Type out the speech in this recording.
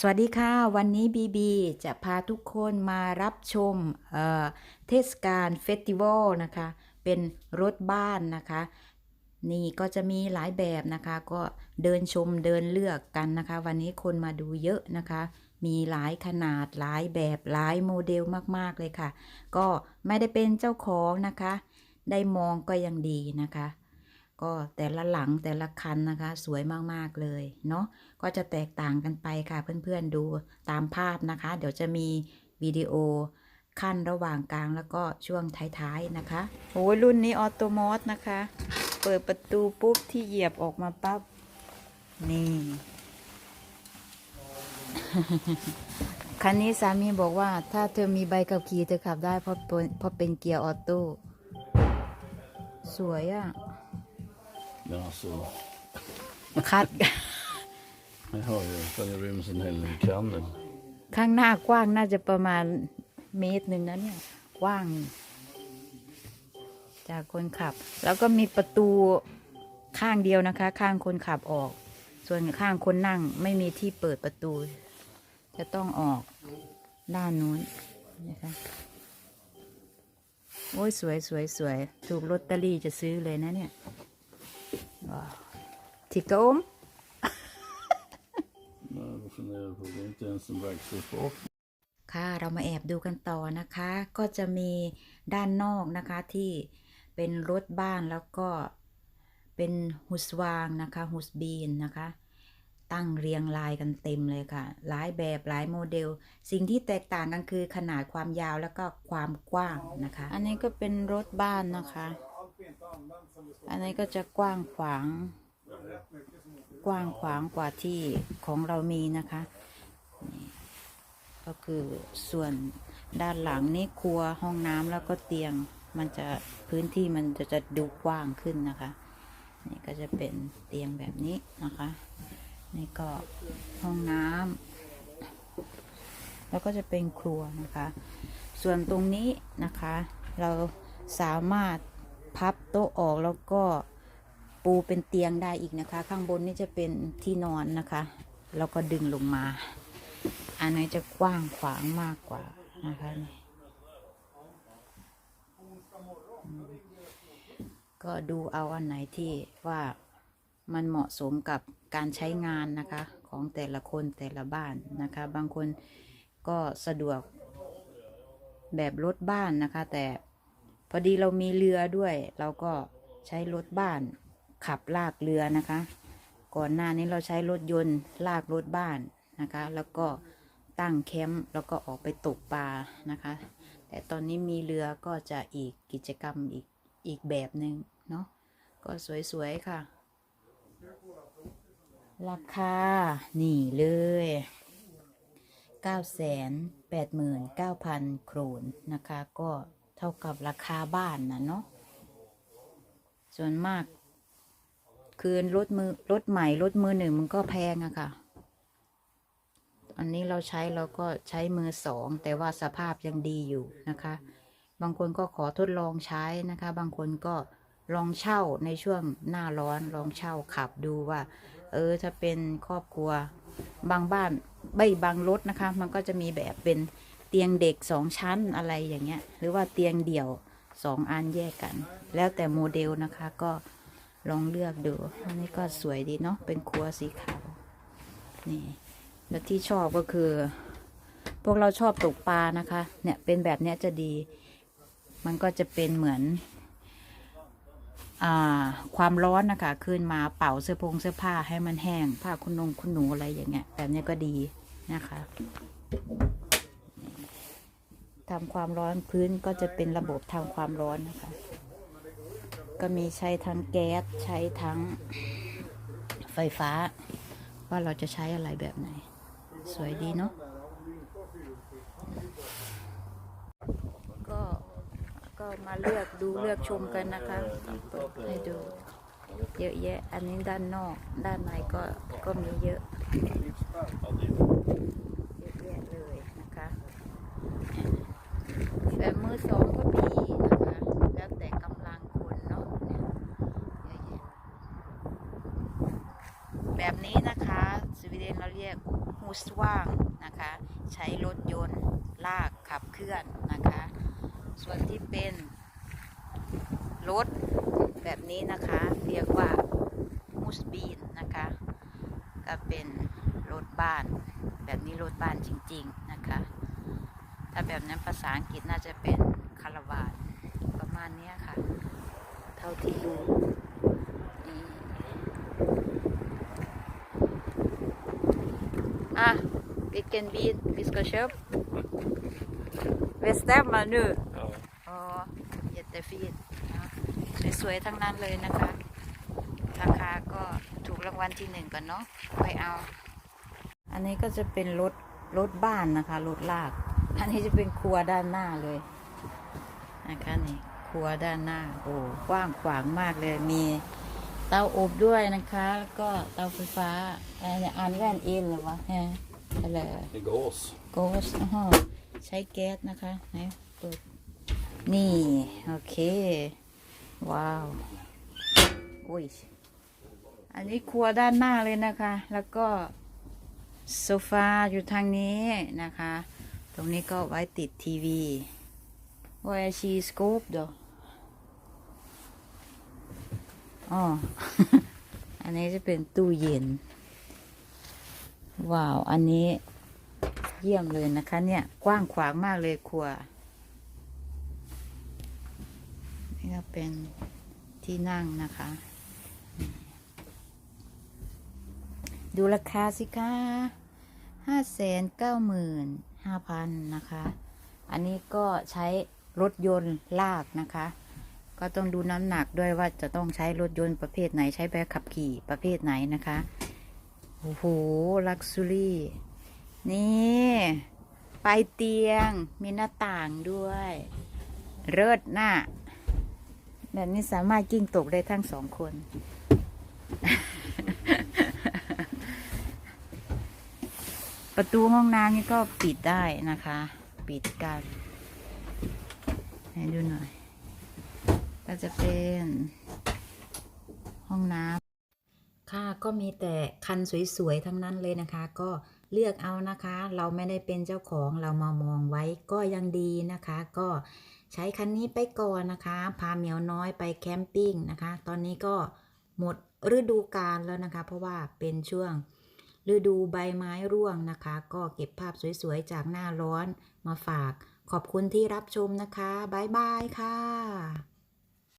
สวัสดีค่ะ วันนี้บีบีจะพาทุกคนมารับชมเเทศกาลเฟสติวัลนะคะ เป็นรถบ้านนะคะ นี่ก็จะมีหลายแบบนะคะ ก็เดินชมเดินเลือกกันนะคะ วันนี้คนมาดูเยอะนะคะ มีหลายขนาดหลายแบบหลายโมเดลมากๆเลยค่ะ ก็ไม่ได้เป็นเจ้าของนะคะ ได้มองก็ยังดีนะคะ ก็แต่ละหลังแต่ละคันนะคะ สวยมากๆเลยเนาะก็จะแตกต่างกันไปค่ะเพื่อนๆดูตามภาพนะคะ เดี๋ยวจะมีวิดีโอขั้นระหว่างกลางแล้วก็ช่วงท้ายๆนะคะโอ้ยรุ่นนี้ออโตมอสนะคะ เปิดประตูปุ๊บที่เหยียบออกมาปั๊บนี่คันนี้สามีบอกว่าถ้าเธอมีใบขับขี่เธอขับได้เพราะเป็นเพราะเป็นเกียร์ออโต้สวยอะ่ะ Men alltså, คัด jag har ju kan ju rymmas en hel del kandel. ข้างหน้ากว้างน่าจะประมาณเมตรหนึ่งนะเนี่ย กว้าง จากคนขับ แล้วก็มีประตูข้างเดียวนะคะ ข้างคนขับออก ส่วนข้างคนนั่งไม่มีที่เปิดประตู จะต้องออกด้านนู้นนะคะโอ้ยสวยสวยสวย ถูกลอตเตอรี่จะซื้อเลยนะเนี่ย ว้าวทิกโกม Men jag funderar på, det är inte ens en verkstadsbak. ค่ะเรามาแอบดูกันต่อนะคะ ก็จะมีด้านนอกนะคะที่เป็นรถบ้านแล้วก็เป็นฮุสวางนะคะฮุสบีนนะคะ ตั้งเรียงรายกันเต็มเลยค่ะ หลายแบบหลายโมเดล สิ่งที่แตกต่างกันคือขนาดความยาวแล้วก็ความกว้างนะคะ อันนี้ก็เป็นรถบ้านนะคะ อันนี้ก็จะกว้างขวาง กว้างขวางกว่าที่ของเรามีนะคะก็คือส่วนด้านหลังนี่ครัวห้องน้ำแล้วก็เตียงมันจะพื้นที่มันจะจะดูกว้างขึ้นนะคะ นี่ก็จะเป็นเตียงแบบนี้นะคะ นี่ก็ห้องน้ำแล้วก็จะเป็นครัวนะคะ ส่วนตรงนี้นะคะ เราสามารถ พับโต๊ะออกแล้วก็ปูเป็นเตียงได้อีกนะคะ ข้างบนนี่จะเป็นที่นอนนะคะ แล้วก็ดึงลงมา อันนี้จะกว้างขวางมากกว่านะคะนี่ก็ดูเอาอันไหนที่ว่ามันเหมาะสมกับการใช้งานนะคะของแต่ละคนแต่ละบ้านนะคะ บางคนก็สะดวกแบบรถบ้านนะคะ แต่ อดีเรามีเรือด้วย เราก็ใช้รถบ้านขับลากเรือนะคะ ก่อนหน้านี้เราใช้รถยนต์ลากรถบ้านนะคะ แล้วก็ตั้งแคมป์แล้วก็ออกไปตกปลานะคะ แต่ตอนนี้มีเรือก็จะอีกกิจกรรมอีกอีกแบบหนึ่งเนาะก็สวยๆค่ะ ราคา นี่เลย989,000 โครนนะคะก็ เท่ากับราคาบ้านนะเนาะส่วนมาก คือรถมือรถใหม่รถมือหนึ่งมันก็แพงอะค่ะ อันนี้เราใช้เราก็ใช้มือสอง แต่ว่าสภาพยังดีอยู่นะคะ บางคนก็ขอทดลองใช้นะคะ บางคนก็ลองเช่าในช่วงหน้าร้อนลองเช่าขับดูว่า เออถ้าเป็นครอบครัว บางบ้านใบบางรถนะคะ มันก็จะมีแบบเป็น เตียงเด็กสองชั้นอะไรอย่างเงี้ย หรือว่าเตียงเดี่ยวสองอันแยกกัน แล้วแต่โมเดลนะคะก็ลองเลือกดู อันนี้ก็สวยดีเนาะเป็นครัวสีขาวนี่แล้วที่ชอบก็คือ พวกเราชอบตกปลานะคะ เนี่ยเป็นแบบเนี้ยจะดี มันก็จะเป็นเหมือนอความร้อนนะคะขึ้นมาเป่าเสื้อผงเสื้อผ้าให้มันแห้งผ้าคุณนงคุณหนูอะไรอย่างเงี้ยแบบเนี้ยก็ดีนะคะ ทำความร้อนพื้นก็จะเป็นระบบทำความร้อนนะคะ ก็มีใช้ทั้งแก๊สใช้ทั้งไฟฟ้า ว่าเราจะใช้อะไรแบบไหน สวยดีเนาะก็ก็มาเลือกดูเลือกชมกันนะคะเปิดให้ดูเยอะแยะ อันนี้ด้านนอก ด้านในก็ก็มีเยอะเยอะแยะเลยนะคะ แบบมือสองก็มีนะคะ แล้วแต่กำลังคนเนาะเนี่ยเยอะแยะแบบนี้นะคะสวีเดนเราเรียกฮูสว่างนะคะ ใช้รถยนต์ลากขับเคลื่อนนะคะ ส่วนที่เป็นรถแบบนี้นะคะ เรียกว่ามูสบีนนะคะ ก็เป็นรถบ้าน แบบนี้รถบ้านจริง ๆ นะคะ ถ้าแบบนั้นภาษาอังกฤษน่าจะเป็นคาราวานประมาณเนี้ยค่ะ เท่าที่รู้นี่อะ vi kan bil vi ska köpa bestämma nu Ja. อ๋อเยตฟีนสวยๆทั้งนั้นเลยนะคะ ราคาก็ถูกรางวัลที่หนึ่งก่อนเนาะไปเอา อันนี้ก็จะเป็นรถรถบ้านนะคะ รถลาก อันนี้จะเป็นครัวด้านหน้าเลยนะคะนี่ครัวด้านหน้าโอ้กว้างขวางมากเลย มีเตาอบด้วยนะคะ แล้วก็เตาไฟฟ้าอะไรเนี่ยอ่านแว่นเอ็นเหรอวะฮะอะไร I gås. โกสอ๋อใช้แก๊สนะคะไหนเปิดนี่ โอเค ว้าวอุ้ยอันนี้ครัวด้านหน้าเลยนะคะ แล้วก็โซฟาอยู่ทางนี้นะคะ ตรงนี้ก็ไว้ติดทีวีวาชีสโคปดออ๋อ อันนี้จะเป็นตู้เย็น ว้าว อันนี้เยี่ยมเลยนะคะเนี่ย กว้างขวางมากเลยครัว นี่ก็เป็นที่นั่งนะคะ ดูราคาสิคะห้าแสนเก้าหมื่น ห้าพันนะคะ อันนี้ก็ใช้รถยนต์ลากนะคะ ก็ต้องดูน้ำหนักด้วยว่าจะต้องใช้รถยนต์ประเภทไหนใช้แบบขับขี่ประเภทไหนนะคะ โอ้โห ลักซ์รี่ นี่ปลายเตียงมีหน้าต่างด้วยเลิศน่ะแบบนี้สามารถกิ้งตกได้ทั้งสองคน ประตูห้องน้ำนี่ก็ปิดได้นะคะ ปิดกันให้ดูหน่อย ก็จะเป็นห้องน้ำค่ะก็มีแต่คันสวยๆทั้งนั้นเลยนะคะ ก็เลือกเอานะคะ เราไม่ได้เป็นเจ้าของเรามามองไว้ก็ยังดีนะคะ ก็ใช้คันนี้ไปก่อนนะคะ พาเหมียวน้อยไปแคมปิ้งนะคะ ตอนนี้ก็หมดฤดูกาลแล้วนะคะ เพราะว่าเป็นช่วง ฤดูใบไม้ร่วงนะคะ ก็เก็บภาพสวยๆ จากหน้าร้อนมาฝาก ขอบคุณที่รับชมนะคะ บ๊ายบายค่ะ